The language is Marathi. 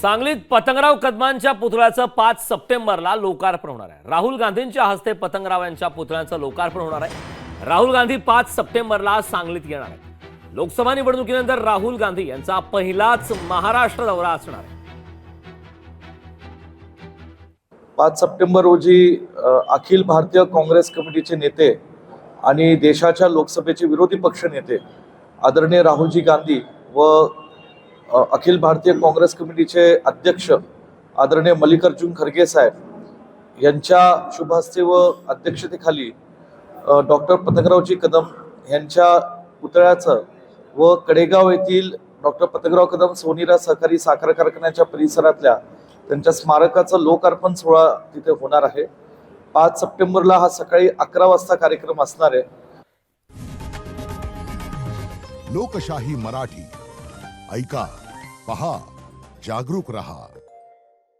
सांगलीत पतंगराव कदमांच्या पुतळ्याचं पाच सप्टेंबरला लोकार्पण होणार आहे. राहुल गांधींच्या हस्ते पतंगराव यांच्या पुतळ्याचं लोकार्पण होणार आहे. राहुल गांधी पाच सप्टेंबरला सांगलीत येणार आहे लोकसभा निवडणुकीनंतर राहुल गांधी यांचा पहिलाच महाराष्ट्र दौरा असणार आहे. पाच सप्टेंबर रोजी अखिल भारतीय काँग्रेस कमिटीचे नेते आणि देशाच्या लोकसभेचे विरोधी पक्ष नेते आदरणीय राहुलजी गांधी व अखिल भारतीय काँग्रेस कमिटीचे अध्यक्ष आदरणीय मल्लिकार्जुन खरगे साहेब यांच्या शुभहस्ते व अध्यक्षतेखाली डॉक्टर पतंगरावजी कदम यांच्या पुतळ्याचं व कडेगाव येथील डॉक्टर पतंगराव कदम सोनीरा सहकारी साखर कारखान्याच्या परिसरातल्या त्यांच्या स्मारकाचं लोकार्पण सोहळा तिथे होणार आहे. पाच सप्टेंबरला हा सकाळी अकरा वाजता कार्यक्रम असणार आहे. लोकशाही मराठी. ऐका पहा जागरूक रहा.